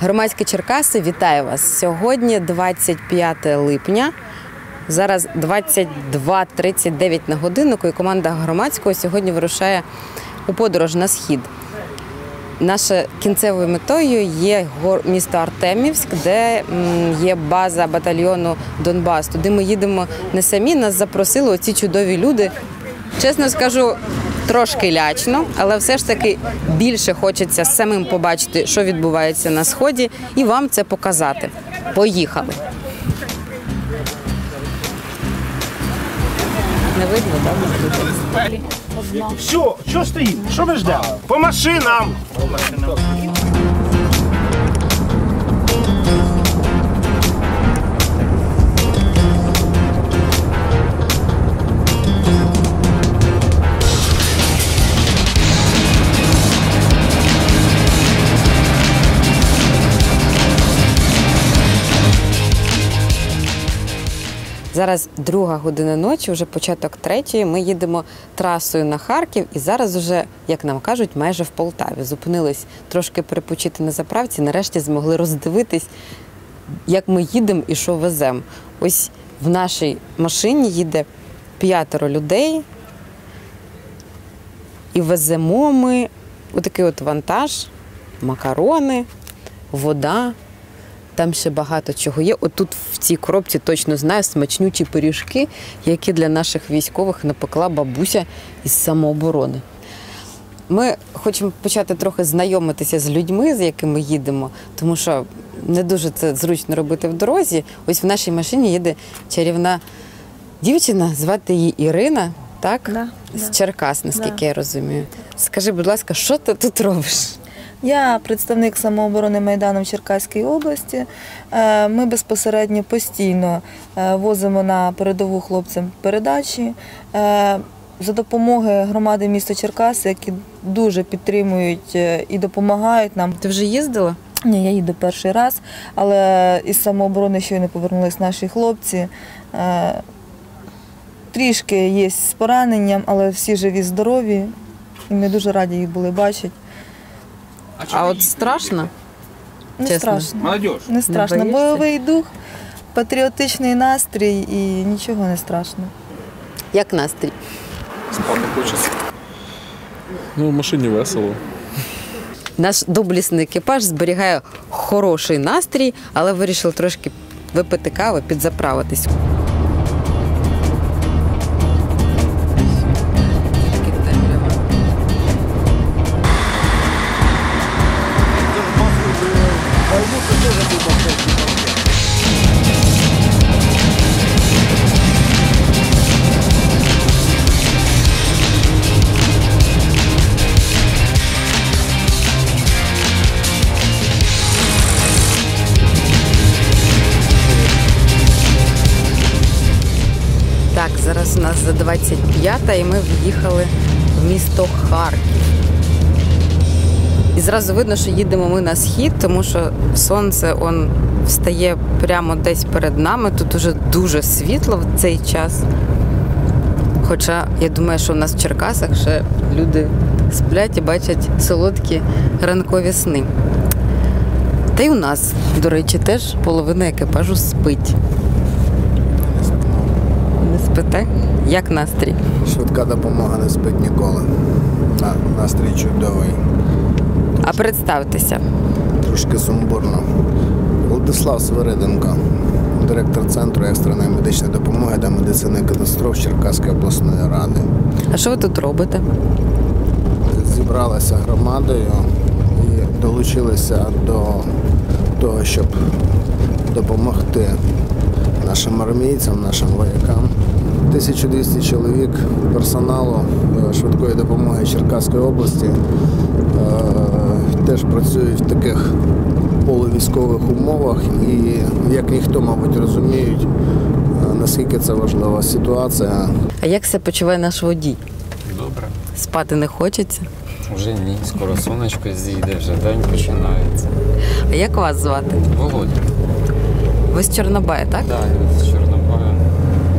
Громадські Черкаси, вітаю вас. Сьогодні 25 липня. Зараз 22.39 на годиннику, і команда громадського сьогодні вирушає у подорож на схід. Нашою кінцевою метою є місто Артемівськ, де є база батальйону Донбас. Туди ми їдемо не самі. Нас запросили оці чудові люди. Чесно скажу, трошки лячно, але все ж таки більше хочеться самим побачити, що відбувається на сході, і вам це показати. Поїхали. Не видно, так? Все, що стоїть? Що ми ждемо? По машинам! Зараз друга година ночі, вже початок третьої. Ми їдемо трасою на Харків, і зараз вже, як нам кажуть, майже в Полтаві. Зупинились трошки перепочити на заправці. Нарешті змогли роздивитись, як ми їдемо і що веземо. Ось в нашій машині їде п'ятеро людей, і веземо ми отакий от вантаж, макарони, вода. Там ще багато чого є. Отут в цій коробці точно знаю смачнючі пиріжки, які для наших військових напекла бабуся із самооборони. Ми хочемо почати трохи знайомитися з людьми, з якими їдемо, тому що не дуже це зручно робити в дорозі. Ось в нашій машині їде чарівна дівчина, звати її Ірина, так? Да, з да. Черкас, наскільки Да. я розумію. Скажи, будь ласка, що ти тут робиш? Я представник самооборони Майдану в Черкаській області. Е, Ми безпосередньо постійно е, возимо на передову хлопцям передачі. Е, За допомогою громади міста Черкаси, які дуже підтримують і допомагають нам. Ти вже їздила? Ні, я їду перший раз, але із самооборони щойно повернулись наші хлопці. Трішки є з пораненням, але всі живі, здорові. І ми дуже раді їх були бачити. А от страшно? Не Чесно. страшно. Молодежь. Не страшно. боїшся? Бойовий дух, патріотичний настрій і нічого не страшно. Як настрій? Спати хочеться. Ну, в машині весело. Наш доблісний екіпаж зберігає хороший настрій, але вирішив трошки випити кави, підзаправитись. За 25 і ми в'їхали в місто Харків. І зразу видно, що їдемо ми на схід, тому що сонце он встає прямо десь перед нами. Тут уже дуже світло в цей час. Хоча я думаю, що у нас в Черкасах ще люди сплять і бачать солодкі ранкові сни. Та й у нас, до речі, теж половина екіпажу спить. Спите? Як настрій? Швидка допомога не спить ніколи. На- Настрій чудовий. А представтеся. Трошки сумбурно. Владислав Свириденко, директор Центру екстреної медичної допомоги та медицини катастроф Черкаської обласної ради. А що ви тут робите? Зібралися громадою і долучилися до того, щоб допомогти нашим армійцям, нашим воякам. 1200 чоловік персоналу е, швидкої допомоги Черкаської області е, теж працюють в таких полувійськових умовах і як ніхто, мабуть, розуміють, е, наскільки це важлива ситуація. А як себе почуває наш водій? Добре. Спати не хочеться? Вже ні, скоро сонечко зійде, вже день починається. А як вас звати? Володя. Ви з Чорнобая, так? Да, я з Чорнобаю.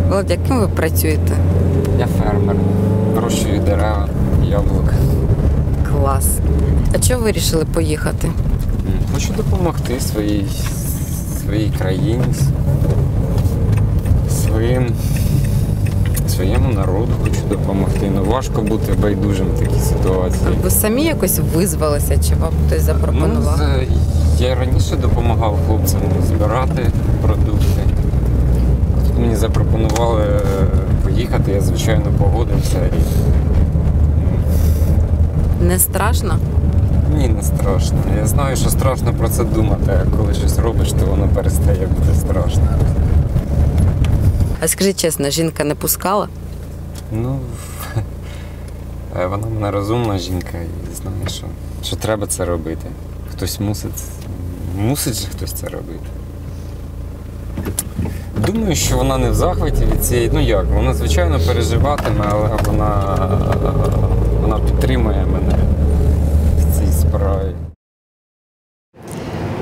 Володя, яким ви працюєте? Я фермер. Вирощую дерева, яблука. Клас. А чого ви вирішили поїхати? Хочу допомогти своїй, своїй країні, своїм, своєму народу хочу допомогти. Ну важко бути байдужим в такій ситуації. Ви самі якось визвалися, чи вам хтось запропонував? Ну, з- я раніше допомагав хлопцям збирати продукти. Мені запропонували е, поїхати, я звичайно погодився. І... Не страшно? Ні, не страшно. Я знаю, що страшно про це думати, а коли щось робиш, то воно перестає бути страшно. А скажіть чесно, жінка не пускала? Ну, е, вона в мене розумна жінка і знає, що, що треба це робити. Хтось мусить. Мусить же хтось це робити. Думаю, що вона не в захваті від цієї. Ну як, вона звичайно переживатиме, але вона, вона підтримує мене в цій справі.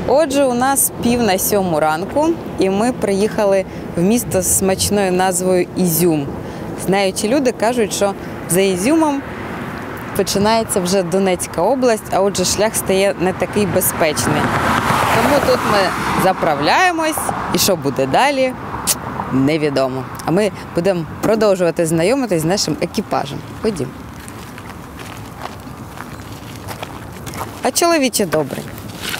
Отже, у нас пів на сьому ранку, і ми приїхали в місто з смачною назвою Ізюм. Знаючи люди кажуть, що за Ізюмом починається вже Донецька область, а отже, шлях стає не такий безпечний. Тому тут ми заправляємось, і що буде далі, невідомо. А ми будемо продовжувати знайомитись з нашим екіпажем. Ходім. А чоловіче добрий.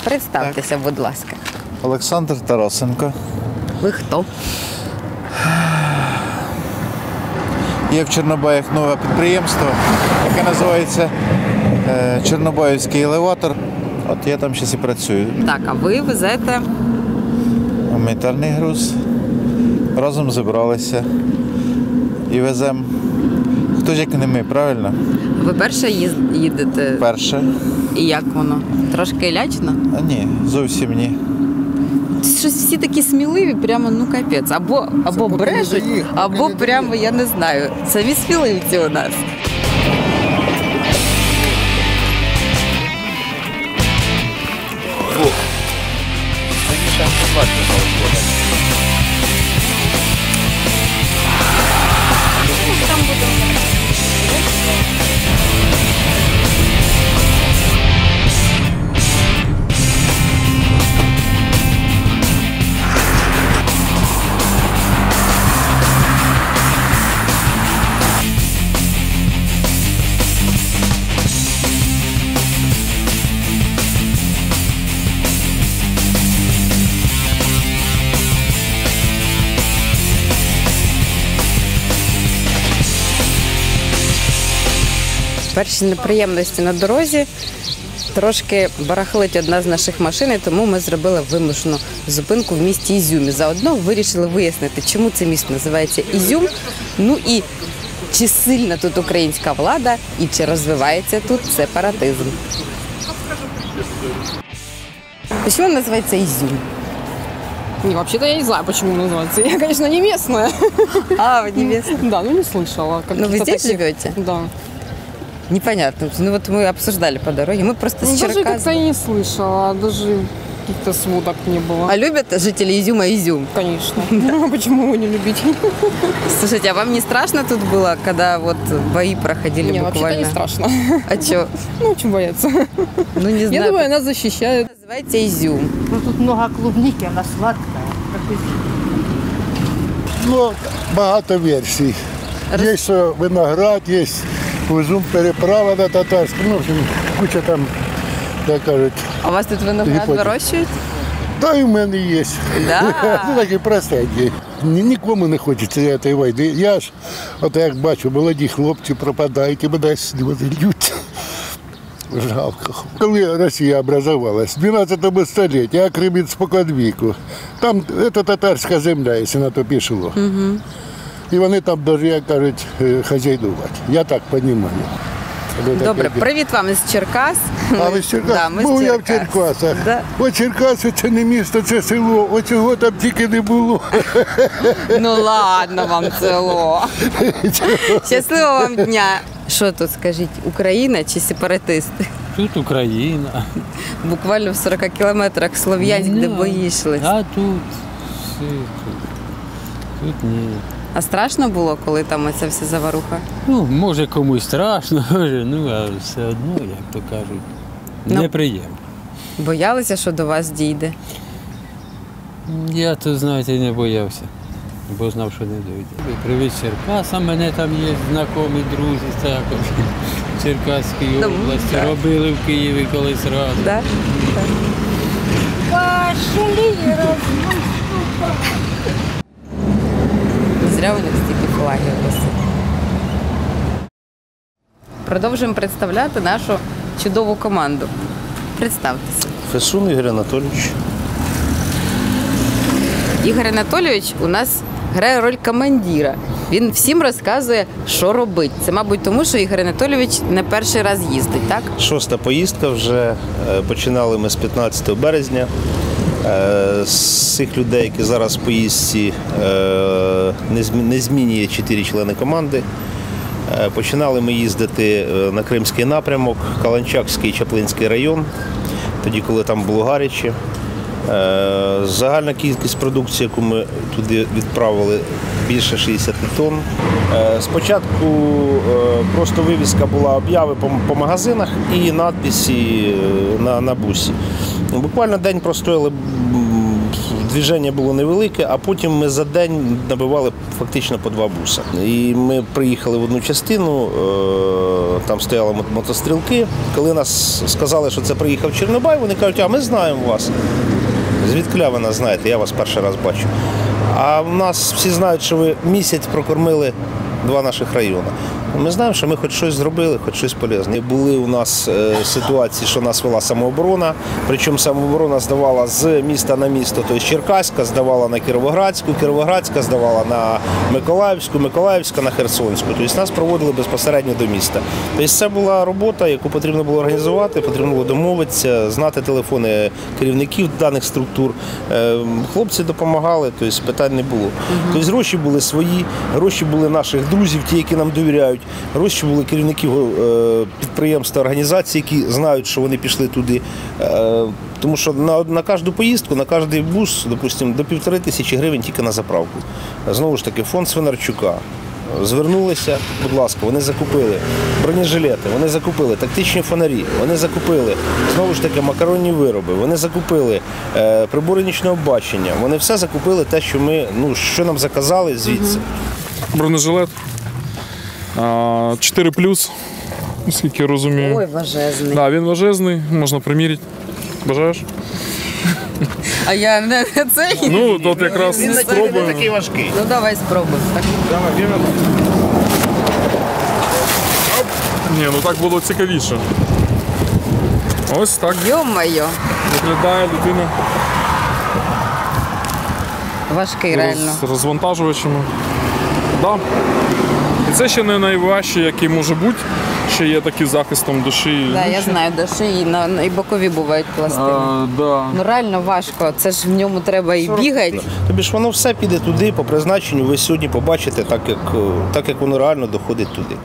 Представтеся, будь ласка. Олександр Тарасенко. Ви хто? Є в Чорнобаях нове підприємство, яке називається е, Чорнобаївський елеватор. От я там зараз і працюю. Так, а ви везете Гуманітарний груз. Разом зібралися і веземо. Хто ж як не ми, правильно? ви перше їдете, Перше. і як воно? Трошки лячно? А ні, зовсім ні. Щось всі такі сміливі, прямо ну капець. Або, або брешуть, або прямо я не знаю. Самі сміливці у нас. сейчас собаки должны. Там буду. Перші неприємності на дорозі. Трошки барахлить одна з наших машин, і тому ми зробили вимушену зупинку в місті Ізюмі. Заодно вирішили вияснити, чому це місто називається Ізюм. Ну і чи сильна тут українська влада, і чи розвивається тут сепаратизм. Чому називається Ізюм? Не, вообще-то я не знаю, почему называется. Я, конечно, не местная. А, ви не місце. Да, ну не слышала. Ну, вы каких-то здесь таких. живете? Да. Непонятно. Ну вот мы обсуждали по дороге. Мы просто Ну, с даже как-то Черкасом. и не слышала, даже каких-то сводок не было. А любят жители Изюма Изюм? Конечно. Ну, а почему его не любить? Слушайте, а вам не страшно тут было, когда вот бои проходили Не, вообще-то буквально? не страшно. А что? Ну, очень бояться. Ну не Я знаю. думаю, нас защищают. Называется Изюм. Ну, тут много клубники, она сладкая. Как бы Ну, багато версій. Є що виноград, є Узум переправа на татарську. Ну, в общем, куча там, як кажуть, А у вас тут виноград Гипотез. вирощують? та й в мене є. Да. Ну, такі простенькі. Ні- Нікому не хочеться цієї війни. Я ж, от як бачу, молоді хлопці пропадають і мене лють. Жалко. Коли Росія образувалась, в 12 столітті, а Крим від споконвіку, там це татарська земля, якщо на то пішло. І вони там навіть, як кажуть, е, хазяйнувати. Я так розумію. Добре, привіт вам із Черкас. А ви з Черкас? Да, ми з Був я в Черкасах. Да. О, Черкаси це не місто, це село. Оцього там тільки не було. Ну ладно вам село. Щасливого вам дня. Що тут скажіть, Україна чи сепаратисти? Тут Україна, Буквально в 40 кілометрах Слов'янськ, де бої йшли. а тут тут. Тут ні. А страшно було, коли там оця вся заваруха? Ну, може комусь страшно, може, ну а все одно, як то кажуть, Ну. неприємно. Боялися, що до вас дійде. Я тут, знаєте, не боявся, бо знав, що не дойде. Привіз з Черкаса, мене там є знайомі друзі, так, в Черкаській Ну, області. так. Робили в Києві колись разом. Да? Зря у них стільки флагів висить. Продовжуємо представляти нашу чудову команду. Представтеся. Фесун Ігор Анатолійович. Ігор Анатолійович у нас грає роль командира. Він всім розказує, що робити. Це, мабуть, тому, що Ігор Анатолійович не перший раз їздить, так? Шоста поїздка вже. Е, Починали ми з 15 березня. Е, З цих людей, які зараз в поїздці, е, не змінює чотири члени команди. Е, Починали ми їздити на Кримський напрямок, Каланчакський Чаплинський район, тоді, коли там було гаряче. Загальна кількість продукції, яку ми туди відправили, більше 60 тонн. Спочатку просто вивіска була обяви по, магазинах і надписи на, на бусі. Буквально день простояли, движення було невелике, а потім ми за день набивали фактично по два буса. І ми приїхали в одну частину, е, там стояли мотострілки. Коли нас сказали, що це приїхав Чорнобай, вони кажуть, а ми знаємо вас. Звідкля ви нас знаєте, я вас перший раз бачу. А в нас всі знають, що ви місяць прокормили два наших райони. Ми знаємо, що ми хоч щось зробили, хоч щось полезне. Були у нас е, ситуації, що нас вела самооборона, причому самооборона здавала з міста на місто, тобто Черкаська здавала на Кіровоградську, Кіровоградська здавала на Миколаївську, Миколаївська на Херсонську. Тобто нас проводили безпосередньо до міста. Тобто це була робота, яку потрібно було організувати, потрібно було домовитися, знати телефони керівників даних структур. Е, Хлопці допомагали, тобто питань не було. Тобто гроші були свої, гроші були наших друзів, ті, які нам довіряють. Гроші були керівників е, підприємств та організацій, які знають, що вони пішли туди. Е, Тому що на, на кожну поїздку, на кожний бус, допустимо, до півтори тисячі гривень тільки на заправку. Знову ж таки, фонд Свинарчука. Звернулися, будь ласка, вони закупили бронежилети, вони закупили тактичні фонарі, вони закупили знову ж таки макаронні вироби, вони закупили е, прибори нічного бачення, вони все закупили те, що ми, ну що нам заказали звідси. Бронежилет. А, 4 плюс, наскільки я розумію. Ой, важезний. Да, він важезний, можна приміряти. Бажаєш? А я не цей. Ну, тут якраз Він спробуємо. такий важкий. Ну давай спробуй. Так. Ні, ну так було цікавіше. Ось так Йо-моє, виглядає людина важкий реально. з розвантажувачами. Да. Це ще не найважче, який може бути. Ще є такі захистом душі. Да, я знаю, до шиї на, на- і бокові бувають пластини. А, да. Ну реально важко. Це ж в ньому треба і бігати. Тобі ж воно все піде туди по призначенню. Ви сьогодні побачите, так як, так як воно реально доходить туди.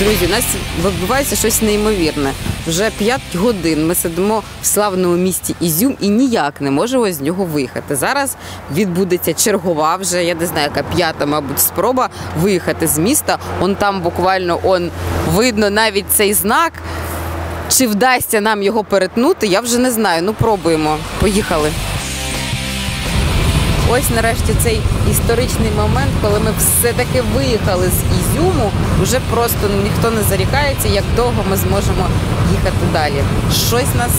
Друзі, у нас відбувається щось неймовірне. Вже 5 годин ми сидимо в славному місті Ізюм і ніяк не можемо з нього виїхати. Зараз відбудеться чергова, вже я не знаю, яка п'ята, мабуть, спроба виїхати з міста. Он там буквально он видно навіть цей знак. Чи вдасться нам його перетнути, я вже не знаю. Ну пробуємо. Поїхали. Ось нарешті цей історичний момент, коли ми все-таки виїхали з Ізюму, вже просто ніхто не зарікається, як довго ми зможемо їхати далі. Щось нас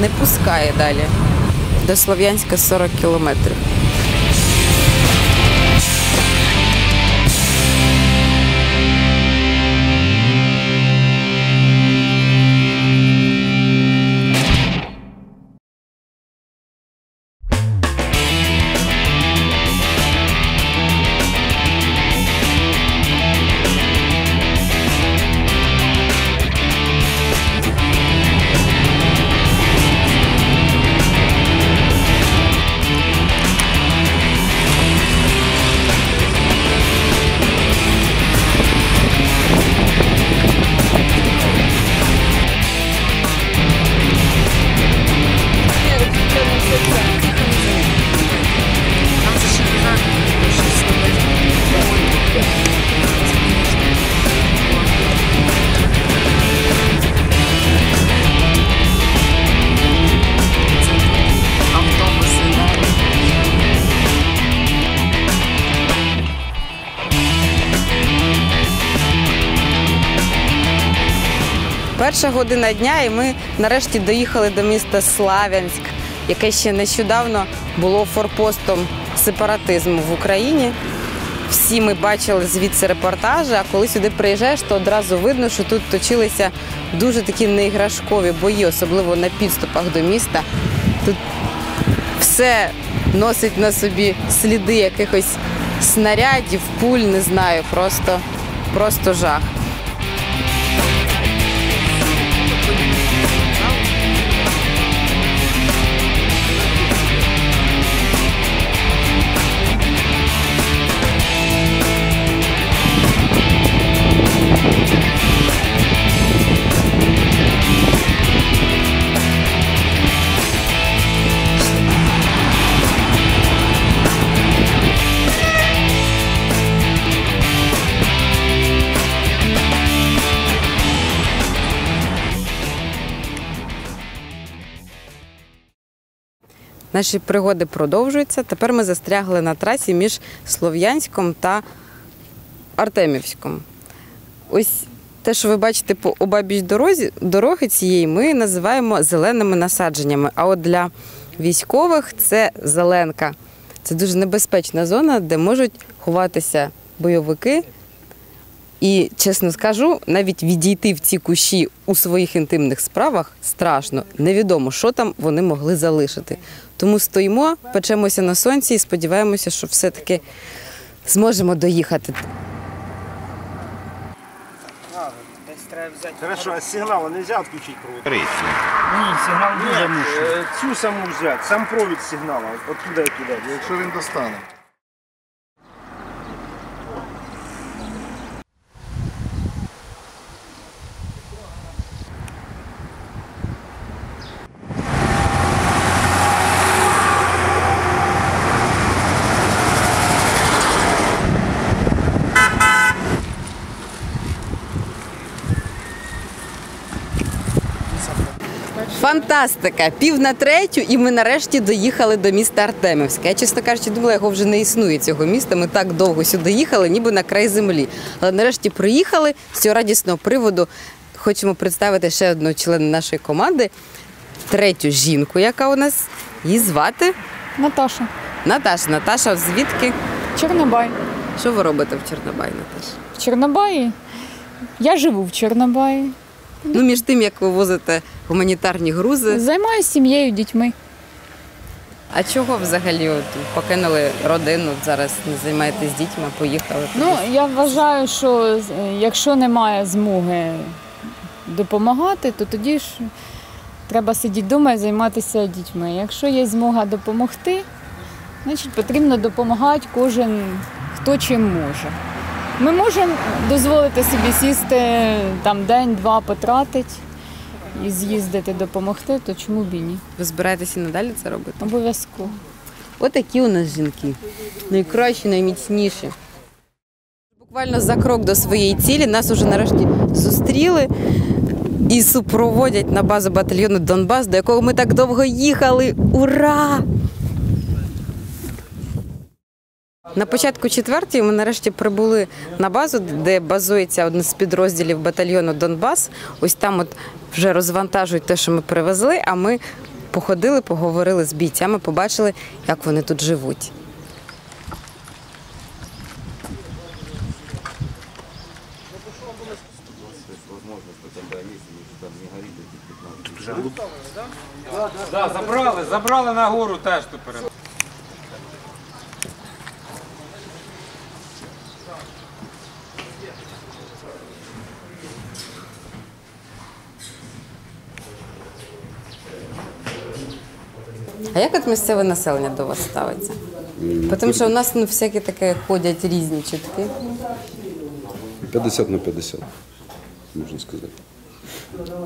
не пускає далі. До Слов'янська 40 кілометрів. Перша година дня, і ми нарешті доїхали до міста Славянськ, яке ще нещодавно було форпостом сепаратизму в Україні. Всі ми бачили звідси репортажі, а коли сюди приїжджаєш, то одразу видно, що тут точилися дуже такі неіграшкові бої, особливо на підступах до міста. Тут все носить на собі сліди якихось снарядів, пуль, не знаю, просто, просто жах. Наші пригоди продовжуються. Тепер ми застрягли на трасі між Слов'янськом та Артемівськом. Ось те, що ви бачите по обабіч дорозі, дороги цієї, ми називаємо зеленими насадженнями. А от для військових це зеленка. Це дуже небезпечна зона, де можуть ховатися бойовики. І чесно скажу, навіть відійти в ці кущі у своїх інтимних справах страшно. Невідомо, що там вони могли залишити. Тому стоїмо, печемося на сонці і сподіваємося, що все-таки зможемо доїхати. Хорошо, а с сигнала нельзя отключить провод? Ні, сигнал дуже. Е, Цю саму взяти, сам провід з сигнала, от туди і туди. Якщо він достане. Фантастика! Пів на третю, і ми нарешті доїхали до міста Артемівське. Я, чесно кажучи, думала, його вже не існує цього міста. Ми так довго сюди їхали, ніби на край землі. Але нарешті приїхали з цього радісного приводу. Хочемо представити ще одну члена нашої команди, третю жінку, яка у нас її звати Наташа. Наташа. Наташа, звідки? Чорнобай. Що ви робите в Чорнобаї, Наташа? В Чорнобаї? Я живу в Чорнобаї. Ну, між тим, як ви возите гуманітарні грузи. Займаюся сім'єю, дітьми. А чого взагалі от, покинули родину, зараз не займаєтесь дітьми, поїхали? Ну, я вважаю, що е, якщо немає змоги допомагати, то тоді ж треба сидіти вдома і займатися дітьми. Якщо є змога допомогти, значить потрібно допомагати кожен, хто чим може. Ми можемо дозволити собі сісти там день-два потратити і з'їздити допомогти, то чому б і ні? Ви збираєтеся і надалі це робити? Обов'язково. Отакі у нас жінки. Найкращі, найміцніші. Буквально за крок до своєї цілі нас уже нарешті зустріли і супроводять на базу батальйону Донбас, до якого ми так довго їхали. Ура! На початку четвертої ми нарешті прибули на базу, де базується один з підрозділів батальйону Донбас. Ось там от вже розвантажують те, що ми привезли, а ми походили, поговорили з бійцями, побачили, як вони тут живуть. Да, забрали, забрали на гору теж тепер. Місцеве населення до вас ставиться? Тому що у нас ну, всякі таке ходять різні чутки. 50 на 50, можна сказати.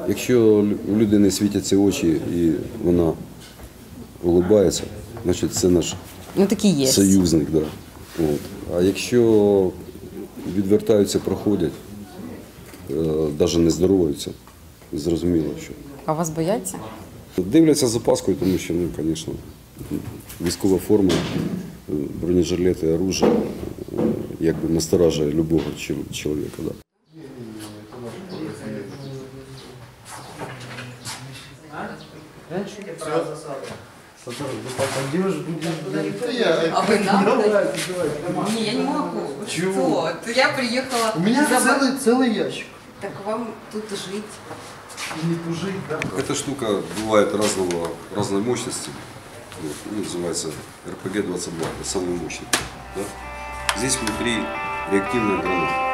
Якщо у людини світяться очі і вона улибається, значить це наш Ну такі є. союзник. Да. От. А якщо відвертаються, проходять, навіть не здороваються, зрозуміло, що. А вас бояться? Дивляться з опаскою, тому що, ну, звісно, військова форма, е, бронежилети, оружие, е, якби насторажує любого чол- чоловіка. Да. А вы нам? Не, я не могу. Чего? Что? Это Я приехала. У меня забрать- целый, целый ящик. Так вам тут жить. Не тужить, да? Эта штука бывает разного, разной мощности. Вот, ну, называется РПГ-22, это самый мощный. да. Здесь внутри реактивная граната.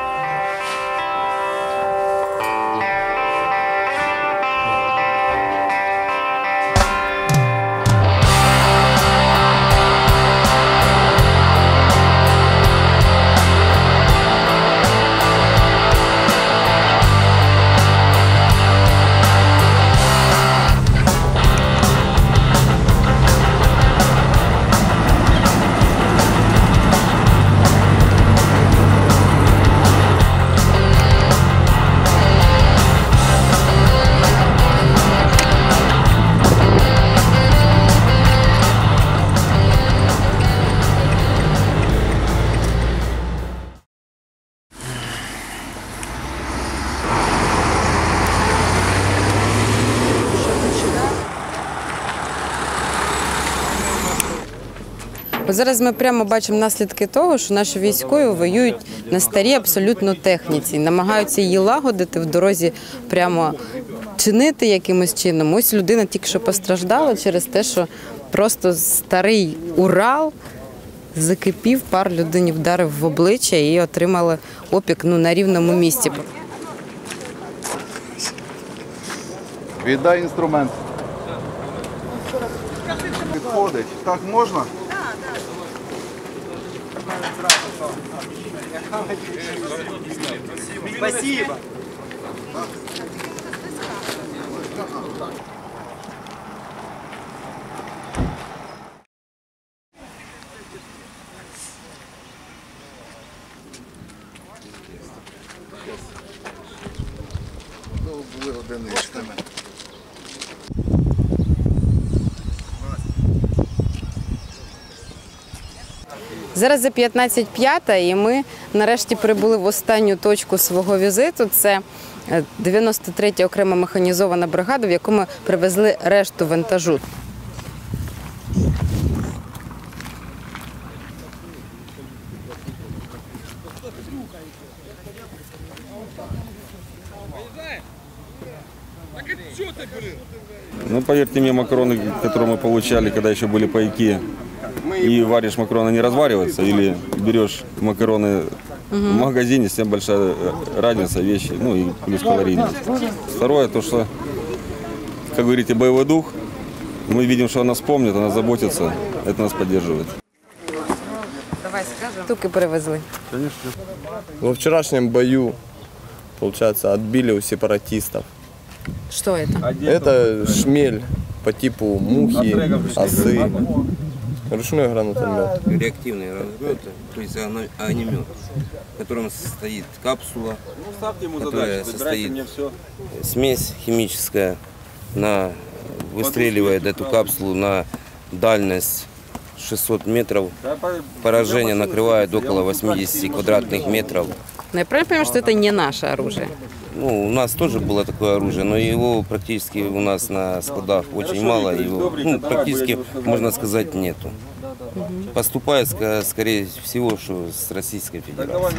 Бо зараз ми прямо бачимо наслідки того, що наші військові воюють на старій абсолютно техніці, намагаються її лагодити в дорозі, прямо чинити якимось чином. Ось людина тільки що постраждала через те, що просто старий Урал закипів, пар людині вдарив в обличчя і отримали опік ну, на рівному місці. Віддай інструмент. Підходить. Так можна? Спасибо. Були одиничками. Зараз за 15.05 і ми нарешті прибули в останню точку свого візиту. Це е, 93-я окрема механізована бригада, в яку ми привезли решту вантажу. Ну, поверьте мне, макароны, которые мы получали, когда еще были пайки, и варишь макароны, не развариваются, или берешь макароны в магазине, с тем большая э, разница вещи, ну и плюс калорийность. Второе, то что, как говорите, боевой дух, мы видим, что она вспомнит, она заботится, это нас поддерживает. Туки привезли. Во вчерашнем бою, получается, отбили у сепаратистов. Что это? Это шмель по типу мухи, осы. Ручной гранатомет. реактивные разметы, то есть огнемет, в котором состоит капсула, которая состоит смесь химическая, на, выстреливает эту капсулу на дальность 600 метров. Поражение накрывает около 80 квадратных метров. Ну, я правильно понимаю, что это не наше оружие? Ну, у нас тоже было такое оружие, но его практически у нас на складах очень мало, его ну, практически, можно сказать, нету. Поступает, ска- скорее всего, что с Российской Федерации.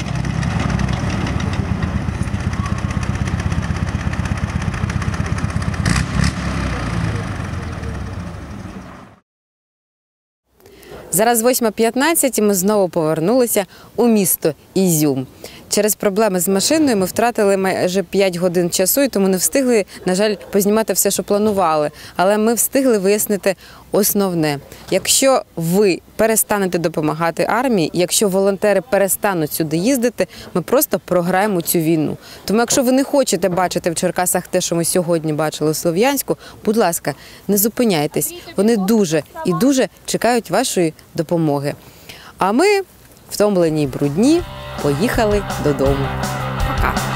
Зараз 8.15 і ми знову повернулися у місто Ізюм. Через проблеми з машиною ми втратили майже 5 годин часу і тому не встигли, на жаль, познімати все, що планували. Але ми встигли вияснити основне: якщо ви перестанете допомагати армії, якщо волонтери перестануть сюди їздити, ми просто програємо цю війну. Тому, якщо ви не хочете бачити в Черкасах те, що ми сьогодні бачили у Слов'янську, будь ласка, не зупиняйтесь. Вони дуже і дуже чекають вашої допомоги. А ми, втомлені й брудні, поїхали додому. Пока!